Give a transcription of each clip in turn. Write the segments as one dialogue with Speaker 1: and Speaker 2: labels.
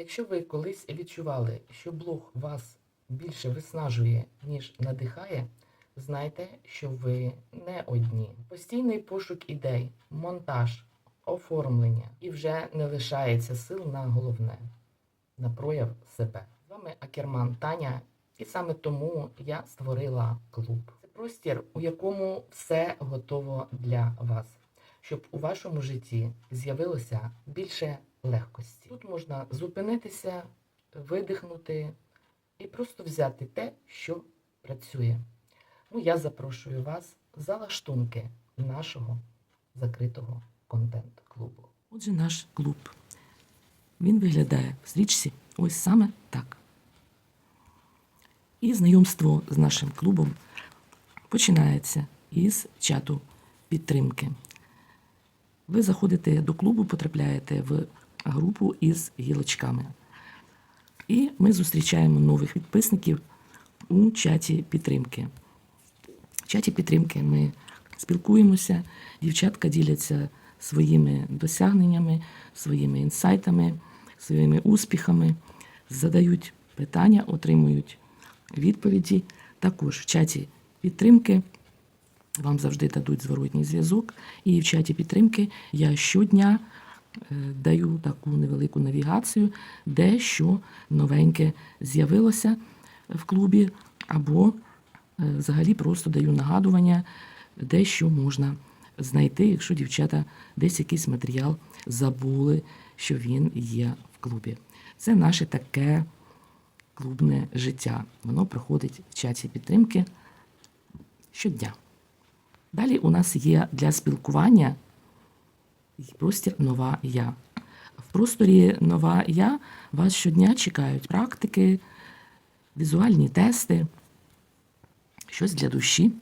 Speaker 1: Якщо ви колись відчували, що блог вас більше виснажує, ніж надихає, знайте, що ви не одні. Постійний пошук ідей, монтаж, оформлення і вже не лишається сил на головне на прояв себе. З вами Акерман Таня, і саме тому я створила клуб. Це простір, у якому все готово для вас, щоб у вашому житті з'явилося більше легкості. Тут можна зупинитися, видихнути і просто взяти те, що працює. Ну, я запрошую вас за лаштунки нашого закритого контент-клубу.
Speaker 2: Отже, наш клуб. Він виглядає в стрічці ось саме так. І знайомство з нашим клубом починається із чату підтримки. Ви заходите до клубу, потрапляєте в групу із гілочками. І ми зустрічаємо нових підписників у чаті підтримки. В чаті підтримки ми спілкуємося, дівчатка діляться своїми досягненнями, своїми інсайтами, своїми успіхами, задають питання, отримують відповіді. Також в чаті підтримки вам завжди дадуть зворотній зв'язок. І в чаті підтримки я щодня даю таку невелику навігацію, де що новеньке з'явилося в клубі, або е, взагалі просто даю нагадування, де що можна знайти, якщо дівчата десь якийсь матеріал забули, що він є в клубі. Це наше таке клубне життя. Воно проходить в чаті підтримки щодня. Далі у нас є для спілкування простір нова я. В просторі нова я вас щодня чекають практики, візуальні тести, щось для душі.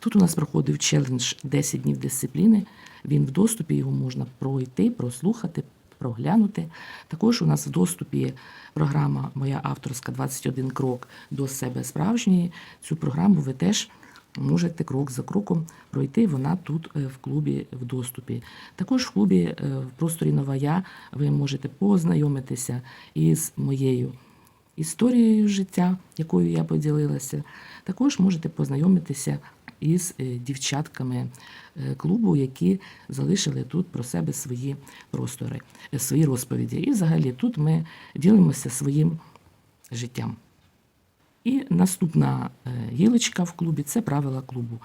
Speaker 2: Тут у нас проходив челендж 10 днів дисципліни. Він в доступі, його можна пройти, прослухати, проглянути. Також у нас в доступі програма Моя авторська 21 крок до себе справжньої. Цю програму ви теж можете крок за кроком пройти. Вона тут е, в клубі в доступі. Також в клубі е, в просторі Нова Я ви можете познайомитися із моєю історією життя, якою я поділилася. Також можете познайомитися із е, дівчатками клубу, які залишили тут про себе свої простори, свої розповіді. І взагалі тут ми ділимося своїм життям. І наступна е, гілочка в клубі це правила клубу,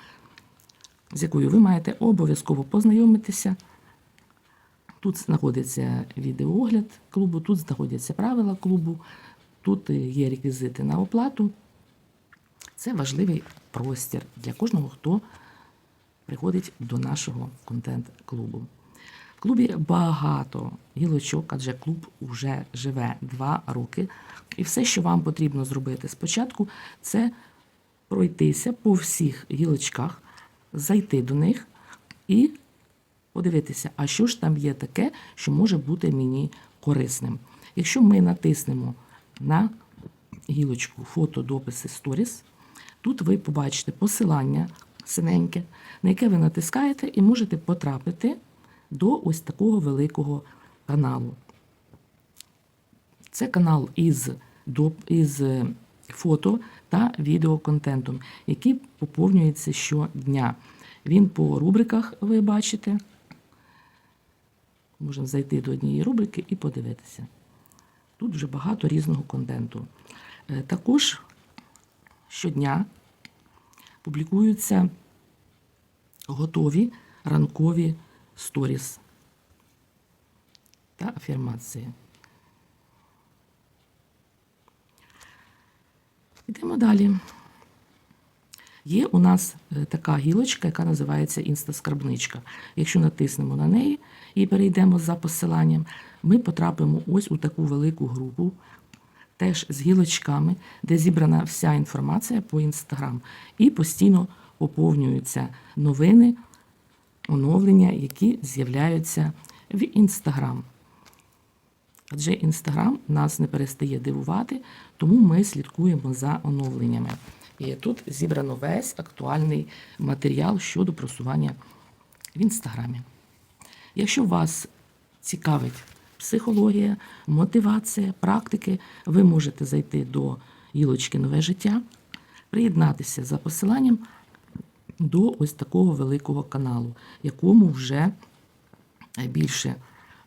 Speaker 2: з якою ви маєте обов'язково познайомитися. Тут знаходиться відеоогляд клубу, тут знаходяться правила клубу, тут е, є реквізити на оплату. Це важливий простір для кожного, хто приходить до нашого контент-клубу. Клубі багато гілочок, адже клуб вже живе два роки. І все, що вам потрібно зробити спочатку, це пройтися по всіх гілочках, зайти до них і подивитися, а що ж там є таке, що може бути мені корисним. Якщо ми натиснемо на гілочку фото, дописи, сторіс, тут ви побачите посилання синеньке, на яке ви натискаєте і можете потрапити до ось такого великого каналу. Це канал із, із е, фото та відеоконтентом, який поповнюється щодня. Він по рубриках ви бачите. Можемо зайти до однієї рубрики і подивитися. Тут вже багато різного контенту. Е, Також щодня публікуються готові ранкові сторіс та афірмації. Йдемо далі. Є у нас така гілочка, яка називається інстаскарбничка. Якщо натиснемо на неї і перейдемо за посиланням, ми потрапимо ось у таку велику групу, теж з гілочками, де зібрана вся інформація по інстаграм. І постійно поповнюються новини, оновлення, які з'являються в інстаграм. Адже інстаграм нас не перестає дивувати, тому ми слідкуємо за оновленнями. І тут зібрано весь актуальний матеріал щодо просування в інстаграмі. Якщо вас цікавить психологія, мотивація, практики. Ви можете зайти до гілочки нове життя, приєднатися за посиланням до ось такого великого каналу, якому вже більше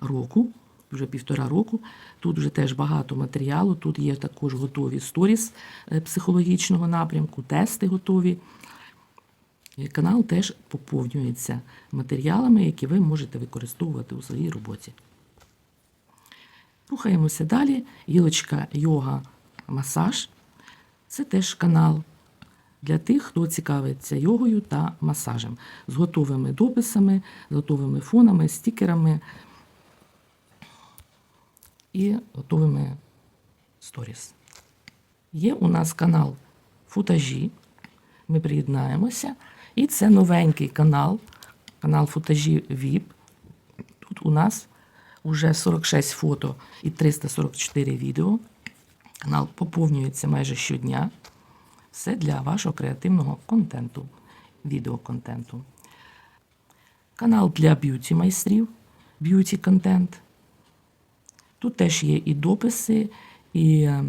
Speaker 2: року, вже півтора року. Тут вже теж багато матеріалу. Тут є також готові сторіс е, психологічного напрямку, тести готові. Канал теж поповнюється матеріалами, які ви можете використовувати у своїй роботі. Рухаємося далі. Гілочка йога масаж. Це теж канал для тих, хто цікавиться йогою та масажем з готовими дописами, з готовими фонами, стікерами і готовими сторіс. Є у нас канал футажі. Ми приєднаємося. І це новенький канал, канал футажі VIP. Тут у нас вже 46 фото і 344 відео. Канал поповнюється майже щодня. Все для вашого креативного контенту, відеоконтенту. Канал для б'юті майстрів, б'юті контент. Тут теж є і дописи, і е,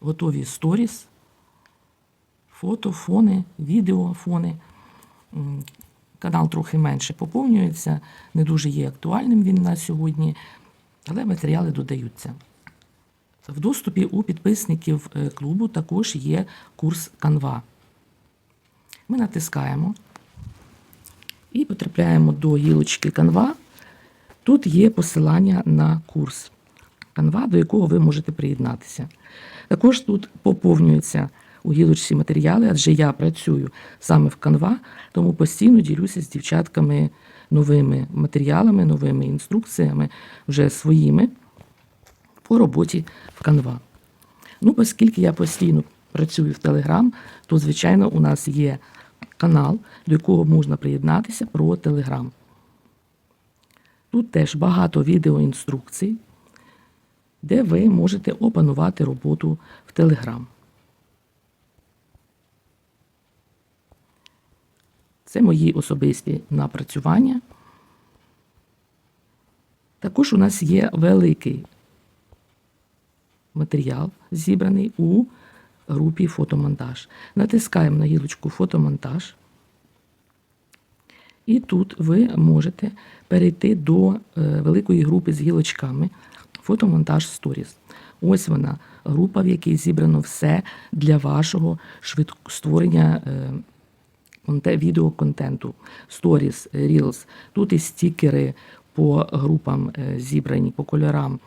Speaker 2: готові сторіс, фото, фони, відео, фони. Канал трохи менше поповнюється, не дуже є актуальним він на сьогодні, але матеріали додаються. В доступі у підписників е, клубу також є курс Canva. Ми натискаємо і потрапляємо до гілочки Canva. Тут є посилання на курс Canva, до якого ви можете приєднатися. Також тут поповнюються у гілочці матеріали, адже я працюю саме в Canva, тому постійно ділюся з дівчатками новими матеріалами, новими інструкціями, вже своїми по роботі в Canva. Ну, оскільки я постійно працюю в Telegram, то, звичайно, у нас є канал, до якого можна приєднатися про Telegram. Тут теж багато відеоінструкцій, де ви можете опанувати роботу в Telegram. Це мої особисті напрацювання. Також у нас є великий матеріал, зібраний у групі фотомонтаж. Натискаємо на гілочку фотомонтаж. І тут ви можете перейти до е, великої групи з гілочками фотомонтаж сторіс. Ось вона, група, в якій зібрано все для вашого швид... створення е, конте- відеоконтенту. Сторіс, Reels. Тут і стікери по групам е, зібрані, по кольорам,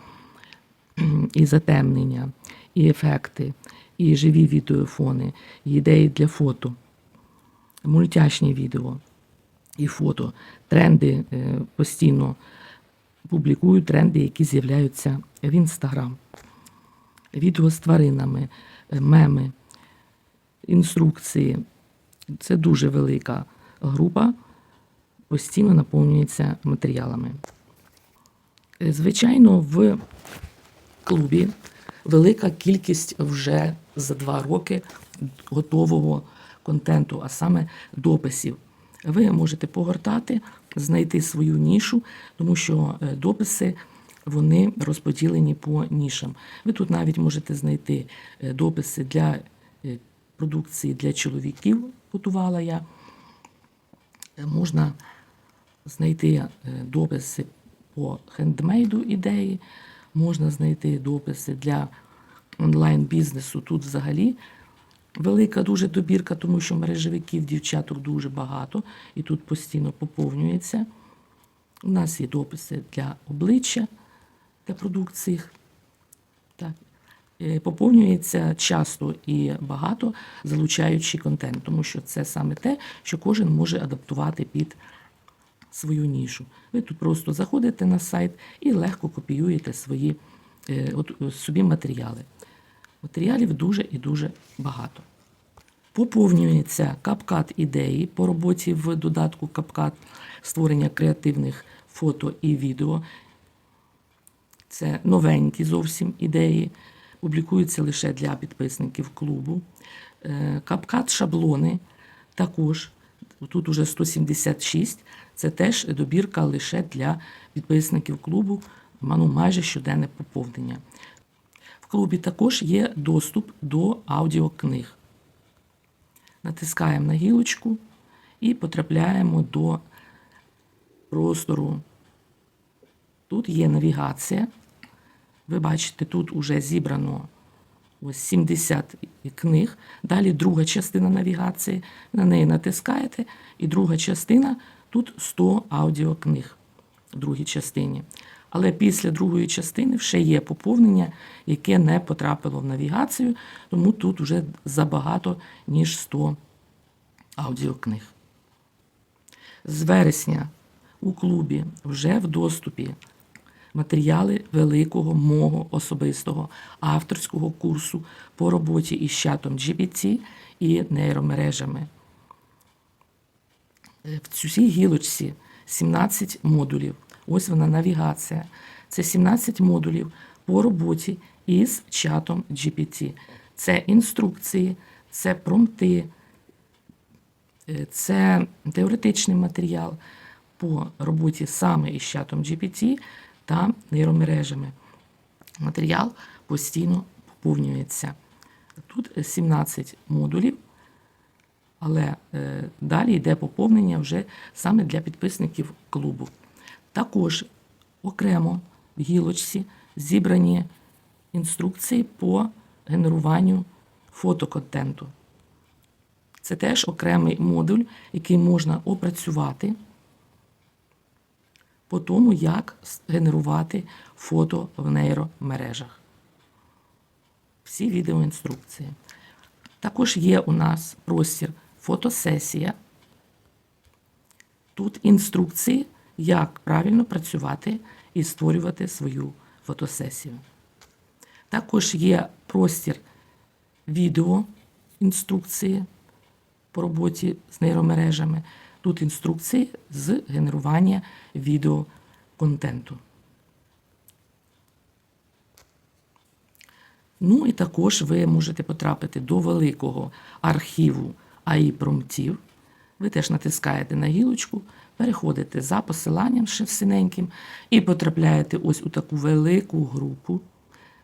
Speaker 2: і затемнення, і ефекти, і живі відеофони, і ідеї для фото, мультяшні відео і фото. Тренди е, постійно публікую тренди, які з'являються в інстаграм. Відео з тваринами, е, меми, інструкції. Це дуже велика група, постійно наповнюється матеріалами. Е, Звичайно, в клубі велика кількість вже за два роки готового контенту, а саме дописів. Ви можете погортати, знайти свою нішу, тому що е, дописи вони розподілені по нішам. Ви тут навіть можете знайти е, дописи для е, продукції для чоловіків, готувала я. Можна знайти дописи по хендмейду ідеї, можна знайти дописи для онлайн-бізнесу. Тут взагалі велика дуже добірка, тому що мережевиків, дівчаток дуже багато, і тут постійно поповнюється. У нас є дописи для обличчя, для продукції. Так. Е, Поповнюється часто і багато, залучаючи контент, тому що це саме те, що кожен може адаптувати під свою нішу. Ви тут просто заходите на сайт і легко копіюєте свої е, от, е, собі матеріали. Матеріалів дуже і дуже багато. Поповнюється капкат ідеї по роботі в додатку капкат створення креативних фото і відео. Це новенькі зовсім ідеї, публікуються лише для підписників клубу. Е, Капкат шаблони також Тут уже 176. Це теж добірка лише для підписників клубу, ну, майже щоденне поповнення. В клубі також є доступ до аудіокниг. Натискаємо на гілочку і потрапляємо до простору. Тут є навігація. Ви бачите, тут вже зібрано ось 70 книг. Далі друга частина навігації. На неї натискаєте. І друга частина тут 100 аудіокниг в другій частині. Але після другої частини ще є поповнення, яке не потрапило в навігацію, тому тут вже забагато, ніж 100 аудіокниг. З вересня у клубі вже в доступі матеріали великого мого особистого авторського курсу по роботі із чатом GPT і нейромережами. В цій гілочці 17 модулів. Ось вона навігація. Це 17 модулів по роботі із чатом GPT. Це інструкції, це промпти, е, це теоретичний матеріал по роботі саме із чатом GPT та нейромережами. Матеріал постійно поповнюється. Тут 17 модулів, але е, далі йде поповнення вже саме для підписників клубу. Також окремо в гілочці зібрані інструкції по генеруванню фотоконтенту. Це теж окремий модуль, який можна опрацювати по тому, як генерувати фото в нейромережах. Всі відеоінструкції. Також є у нас простір фотосесія. Тут інструкції, як правильно працювати і створювати свою фотосесію. Також є простір відео інструкції по роботі з нейромережами. Тут інструкції з генерування відеоконтенту. Ну і також ви можете потрапити до великого архіву АІ промптів. Ви теж натискаєте на гілочку, переходите за посиланням ще синеньким і потрапляєте ось у таку велику групу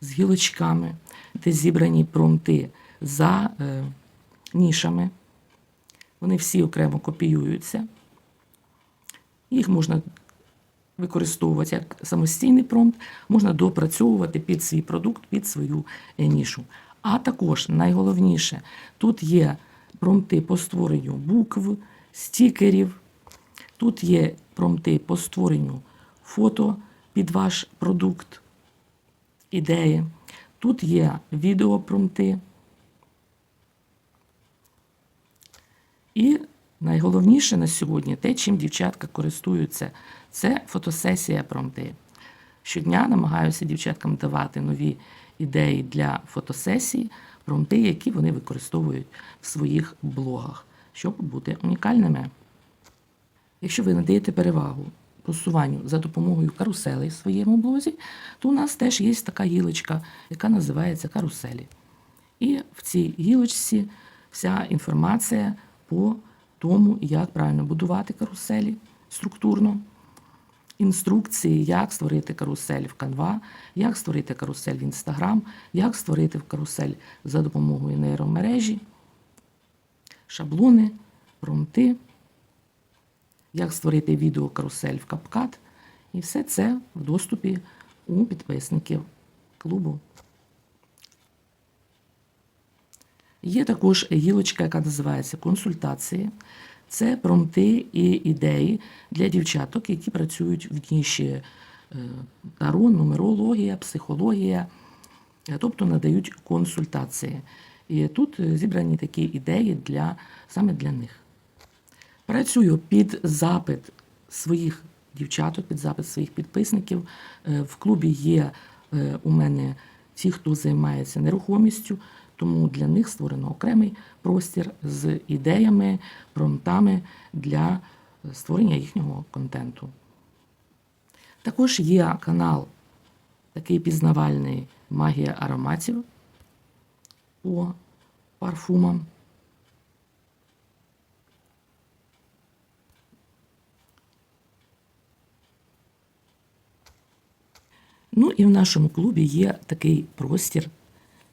Speaker 2: з гілочками, де зібрані промпти за е, нішами. Вони всі окремо копіюються. Їх можна використовувати як самостійний промпт, можна допрацьовувати під свій продукт, під свою е, нішу. А також найголовніше, тут є промпти по створенню букв, стікерів, тут є промпти по створенню фото під ваш продукт, ідеї. Тут є відеопромпти. І найголовніше на сьогодні, те, чим дівчатка користуються, це фотосесія промпти. Щодня намагаюся дівчаткам давати нові ідеї для фотосесії, промпти, які вони використовують в своїх блогах, щоб бути унікальними. Якщо ви надаєте перевагу просуванню за допомогою каруселей в своєму блозі, то у нас теж є така гілочка, яка називається каруселі. І в цій гілочці вся інформація по тому, як правильно будувати каруселі структурно, інструкції, як створити карусель в Canva, як створити карусель в Instagram, як створити карусель за допомогою нейромережі, шаблони, промпти, як створити відеокарусель в CapCut. І все це в доступі у підписників клубу. Є також гілочка, яка називається консультації. Це промпти і ідеї для дівчаток, які працюють в ніші е, таро, нумерологія, психологія, е, тобто надають консультації. І тут е, зібрані такі ідеї для, саме для них. Працюю під запит своїх дівчаток, під запит своїх підписників. В клубі є у мене ті, хто займається нерухомістю, тому для них створено окремий простір з ідеями, промтами для створення їхнього контенту. Також є канал такий пізнавальний магія ароматів по парфумам. Ну і в нашому клубі є такий простір,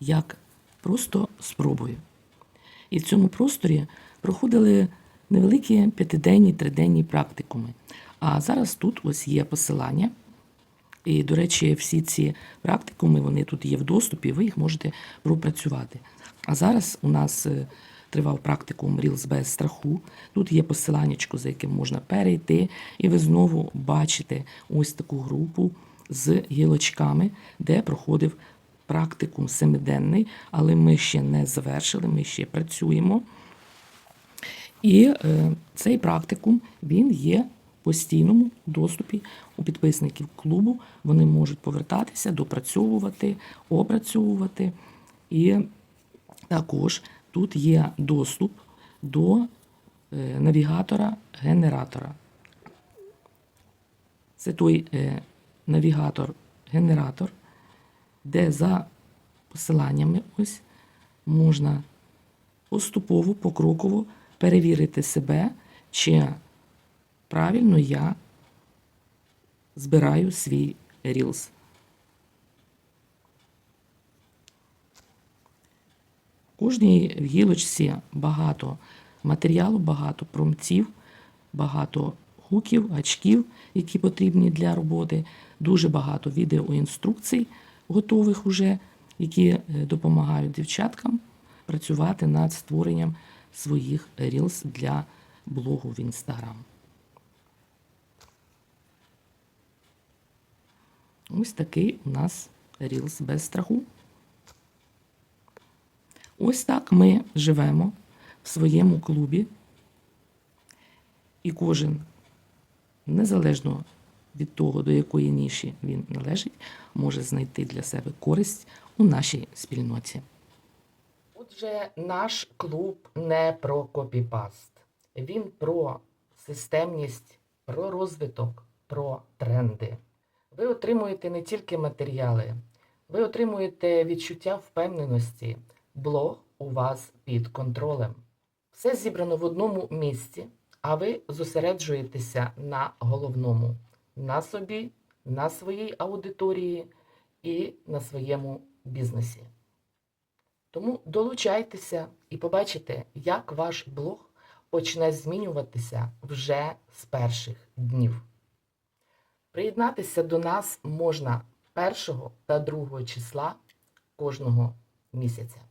Speaker 2: як просто спробую. І в цьому просторі проходили невеликі п'ятиденні, триденні практикуми. А зараз тут ось є посилання. І, до речі, всі ці практикуми, вони тут є в доступі, ви їх можете пропрацювати. А зараз у нас е, тривав практикум Reels без страху. Тут є посиланнячко, за яким можна перейти, і ви знову бачите ось таку групу з гілочками, де проходив практикум семиденний, але ми ще не завершили, ми ще працюємо. І е, цей практикум він є в постійному доступі у підписників клубу. Вони можуть повертатися, допрацьовувати, опрацьовувати. І також тут є доступ до е, навігатора-генератора. Це той е, навігатор-генератор, де за посиланнями ось можна поступово, покроково перевірити себе, чи правильно я збираю свій Reels. В кожній гілочці багато матеріалу, багато промців, багато хуків, гачків, які потрібні для роботи, дуже багато відеоінструкцій готових уже, які е, допомагають дівчаткам працювати над створенням своїх Reels для блогу в Instagram. Ось такий у нас Reels без страху. Ось так ми живемо в своєму клубі. І кожен, незалежно від того, до якої ніші він належить, може знайти для себе користь у нашій спільноті.
Speaker 1: Отже, наш клуб не про копіпаст. Він про системність, про розвиток, про тренди. Ви отримуєте не тільки матеріали, ви отримуєте відчуття впевненості. Блог у вас під контролем. Все зібрано в одному місці, а ви зосереджуєтеся на головному на собі, на своїй аудиторії і на своєму бізнесі. Тому долучайтеся і побачите, як ваш блог почне змінюватися вже з перших днів. Приєднатися до нас можна 1 та 2 числа кожного місяця.